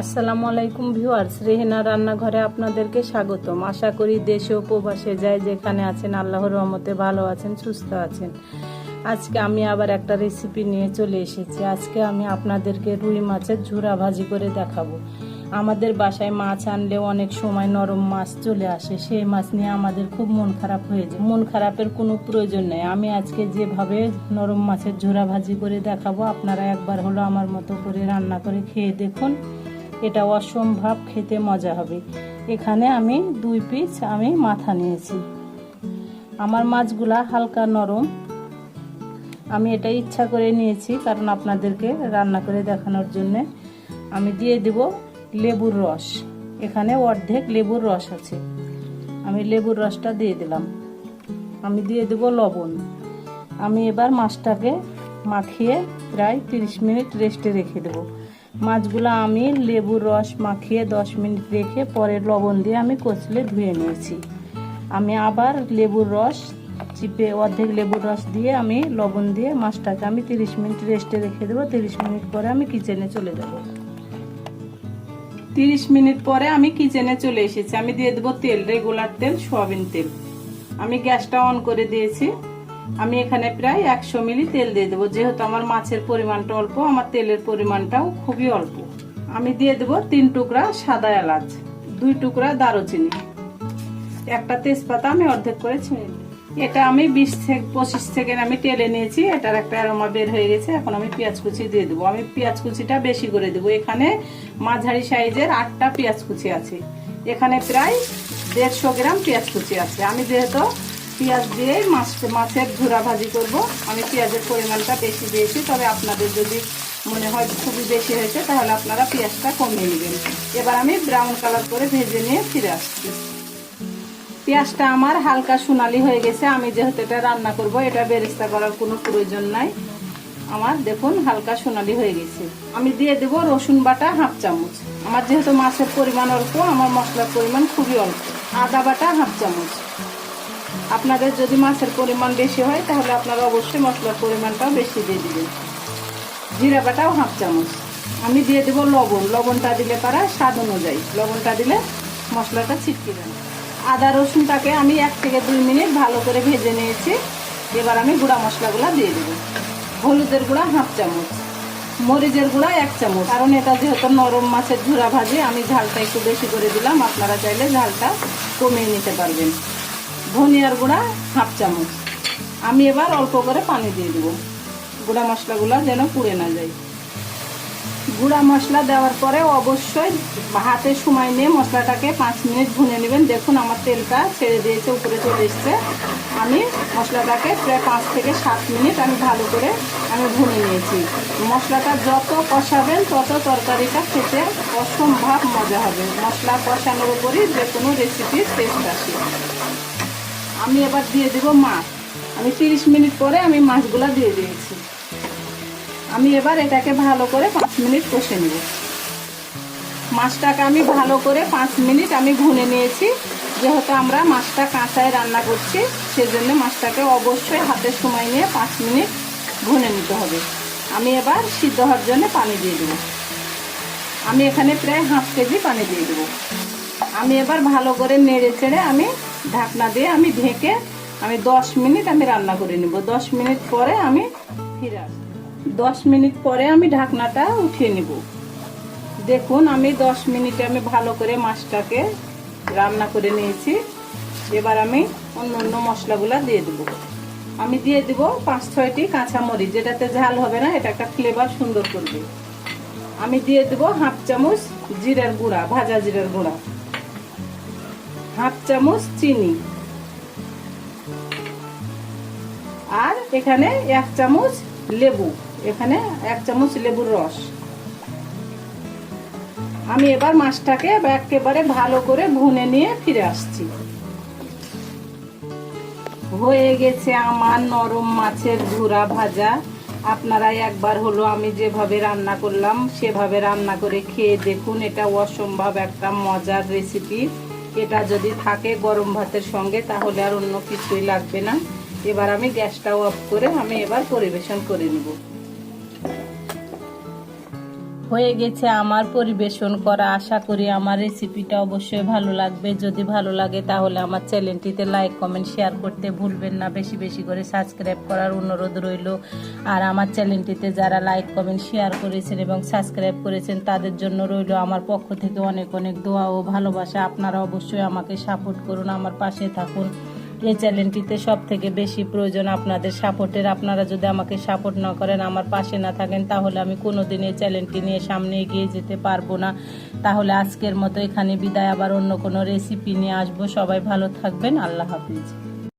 আসসালামু আলাইকুম ভিউয়ার্স, রেহেনা রান্নাঘরে আপনাদেরকে স্বাগতম। আশা করি দেশে ও প্রবাসে যায় যেখানে আছেন, আল্লাহর রহমতে ভালো আছেন, সুস্থ আছেন। আজকে আমি আবার একটা রেসিপি নিয়ে চলে এসেছি। আজকে আমি আপনাদেরকে রুই মাছের ঝুরা ভাজি করে দেখাবো। আমাদের বাসায় মাছ আনলে অনেক সময় নরম মাছ চলে আসে। সেই মাছ নিয়ে আমাদের খুব মন খারাপ হয়ে যায়। মন খারাপের কোনো প্রয়োজন নেই। আমি আজকে যেভাবে নরম মাছের ঝোরা ভাজি করে দেখাবো, আপনারা একবার হলো আমার মতো করে রান্না করে খেয়ে দেখুন। এটা অসম্ভব খেতে মজা হবে। এখানে আমি দুই পিস আমি মাথা নিয়েছি। আমার মাছগুলা হালকা নরম। আমি এটা ইচ্ছা করে নিয়েছি কারণ আপনাদেরকে রান্না করে দেখানোর জন্য। আমি দিয়ে দেব লেবুর রস। এখানে অর্ধেক লেবুর রস আছে। আমি লেবুর রসটা দিয়ে দিলাম। আমি দিয়ে দেব লবণ। আমি এবার মাছটাকে মাখিয়ে প্রায় তিরিশ মিনিট রেস্টে রেখে দেবো। মাছগুলো আমি লেবুর রস মাখিয়ে দশ মিনিট রেখে পরে লবণ দিয়ে আমি কচলে ধুয়ে নিয়েছি। আমি আবার লেবুর রস চিপে অর্ধেক লেবুর রস দিয়ে আমি লবণ দিয়ে মাছটাকে আমি তিরিশ মিনিট রেস্টে রেখে দেবো। তিরিশ মিনিট পরে আমি কিচেনে চলে যাব তিরিশ মিনিট পরে আমি কিচেনে চলে এসেছি। আমি দিয়ে দেবো তেল, রেগুলার তেল, সোয়াবিন তেল। আমি গ্যাসটা অন করে দিয়েছি। আমি এখানে প্রায় একশো মিলি তেল দিয়ে দেবো। যেহেতু আমার মাছের পরিমাণটা অল্প, আমার তেলের পরিমাণটাও খুবই অল্প। আমি দিয়ে দেবো তিন টুকরা সাদা এলাচ, দুই টুকরা দারুচিনি। একটা তেজপাতা আমি অর্ধেক করে ছিঁড়ে এটা আমি বিশ থেকে পঁচিশ সেকেন্ড আমি টেলে নিয়েছি, এটার একটা অ্যারোমা বের হয়ে গেছে। এখন আমি পেঁয়াজ কুচি দিয়ে দেবো। আমি পেঁয়াজ কুচিটা বেশি করে দেবো। এখানে মাঝারি সাইজের আটটা পেঁয়াজ কুচি আছে। এখানে প্রায় দেড়শো গ্রাম পেঁয়াজ কুচি আছে। আমি যেহেতু পেঁয়াজ দিয়ে মাছ মাছের ঝুরা ভাজি করব। আমি পেঁয়াজের পরিমাণটা বেশি দিয়েছি, তবে আপনাদের যদি মনে হয় খুবই বেশি হয়েছে, তাহলে আপনারা পেঁয়াজটা কমিয়ে নেবেন। এবার আমি ব্রাউন কালার করে ভেজে নিয়ে ফিরে আসছি। পেঁয়াজটা আমার হালকা সোনালি হয়ে গেছে, আমি যেহেতু এটা রান্না করব, এটা বেরেস্তা করার কোনো প্রয়োজন নাই। আমার দেখুন হালকা সোনালি হয়ে গেছে। আমি দিয়ে দেব রসুন বাটা হাফ চামচ। আমার যেহেতু মাছের পরিমাণ অল্প, আমার মশলার পরিমাণ খুবই অল্প। আদা বাটা হাফ চামচ। আপনাদের যদি মাছের পরিমাণ বেশি হয়, তাহলে আপনারা অবশ্যই মশলার পরিমাণটাও বেশি দিয়ে দিবেন। জিরা বাটাও হাফ চামচ। আমি দিয়ে দেবো লবণ। লবণটা দিলে পারা স্বাদ অনুযায়ী। লবণটা দিলে মশলাটা ছিটকে যাবে। আদা রসুনটাকে আমি এক থেকে দুই মিনিট ভালো করে ভেজে নিয়েছি। এবার আমি গুঁড়া মশলাগুলো দিয়ে দেবো। হলুদের গুঁড়া হাফ চামচ। মরিচের গুঁড়া এক চামচ। কারণ এটা যেহেতু নরম মাছের ঝুরা ভাজি, আমি ঝালটা একটু বেশি করে দিলাম। আপনারা চাইলে ঝালটা কমিয়ে নিতে পারবেন। ধনিয়ার গুঁড়া হাফ চামচ। আমি এবার অল্প করে পানি দিয়ে দেবো। গুঁড়া মশলাগুলো যেন পুড়ে না যায়। গুঁড়া মশলা দেওয়ার পরে অবশ্যই হাতে সময় নিয়ে মশলাটাকে পাঁচ মিনিট ভুনে নেবেন। দেখুন আমার তেলটা ছেড়ে দিয়েছে, উপরে চলে এসছে। আমি মশলাটাকে প্রায় পাঁচ থেকে সাত মিনিট আমি ভালো করে আমি ভুনে নিয়েছি। মশলাটা যত কষাবেন, তত তরকারিটা খেতে অসম্ভব মজা হবে। মশলা কষানোর উপরই যে কোনো রেসিপির টেস্ট আসে। আমি এবার দিয়ে দেব মাছ। আমি তিরিশ মিনিট পরে আমি মাছগুলো দিয়ে দিয়েছি। আমি এবার এটাকে ভালো করে পাঁচ মিনিট কষে নেব। মাছটাকে আমি ভালো করে পাঁচ মিনিট আমি ভুনে নিয়েছি। যেহেতু আমরা মাছটা কাঁচায় রান্না করছি, সেজন্য মাছটাকে অবশ্যই হাতের সময় নিয়ে পাঁচ মিনিট ভুনে নিতে হবে। আমি এবার সিদ্ধ হওয়ার জন্য পানি দিয়ে দেবো। আমি এখানে প্রায় হাফ কেজি পানি দিয়ে দেবো। আমি এবার ভালো করে নেড়ে চেড়ে আমি ঢাকনা দিয়ে আমি ঢেকে আমি দশ মিনিট আমি রান্না করে নেব। দশ মিনিট পরে আমি ফিরে আসব। দশ মিনিট পরে আমি ঢাকনাটা উঠিয়ে নেব। দেখুন, আমি দশ মিনিটে আমি ভালো করে মাছটাকে রান্না করে নিয়েছি। এবার আমি অন্য অন্য মশলাগুলো দিয়ে দেবো। আমি দিয়ে দেব পাঁচ ছয়টি কাঁচামরিচ, যেটাতে ঝাল হবে না, এটা একটা ফ্লেভার সুন্দর করবে। আমি দিয়ে দেবো হাফ চামচ জিরার গুঁড়া, ভাজা জিরার গুঁড়া। হাফ চামচ চিনি। আর এখানে এক চামচ লেবু। এখানে এক চামচ লেবুর রস। আমি এবার মাছটাকে একেবারে ভালো করে ভুনে নিয়ে ফিরে আসছি। হয়ে গেছে আমার নরম মাছের ঘুরা ভাজা। আপনারা একবার হলো আমি যেভাবে রান্না করলাম, সেভাবে রান্না করে খেয়ে দেখুন, এটা অসম্ভব একটা মজার রেসিপি এটা যদি থাকে গরম ভাতের সঙ্গে, তাহলে আর অন্য কিছুই লাগবে না। এবার আমি গ্যাসটাও অফ করে আমি এবার পরিবেশন করে নেব। হয়ে গেছে আমার পরিবেশন করা। আশা করি আমার রেসিপিটা অবশ্যই ভালো লাগবে। যদি ভালো লাগে তাহলে আমার চ্যানেলটিতে লাইক কমেন্ট শেয়ার করতে ভুলবেন না। বেশি বেশি করে সাবস্ক্রাইব করার অনুরোধ রইল। আর আমার চ্যানেলটিতে যারা লাইক কমেন্ট শেয়ার করেছেন এবং সাবস্ক্রাইব করেছেন, তাদের জন্য রইল আমার পক্ষ থেকে অনেক অনেক দোয়া ও ভালোবাসা। আপনারা অবশ্যই আমাকে সাপোর্ট করুন। আমার পাশে থাকুন। এই চ্যানেলটিতে সব থেকে বেশি প্রয়োজন আপনাদের সাপোর্টের। আপনারা যদি আমাকে সাপোর্ট না করেন, আমার পাশে না থাকেন, তাহলে আমি কোনোদিন এই চ্যানেলটি নিয়ে সামনে এগিয়ে যেতে পারব না। তাহলে আজকের মতো এখানে বিদায়। আবার অন্য কোনো রেসিপি নিয়ে আসব। সবাই ভালো থাকবেন। আল্লাহ হাফিজ।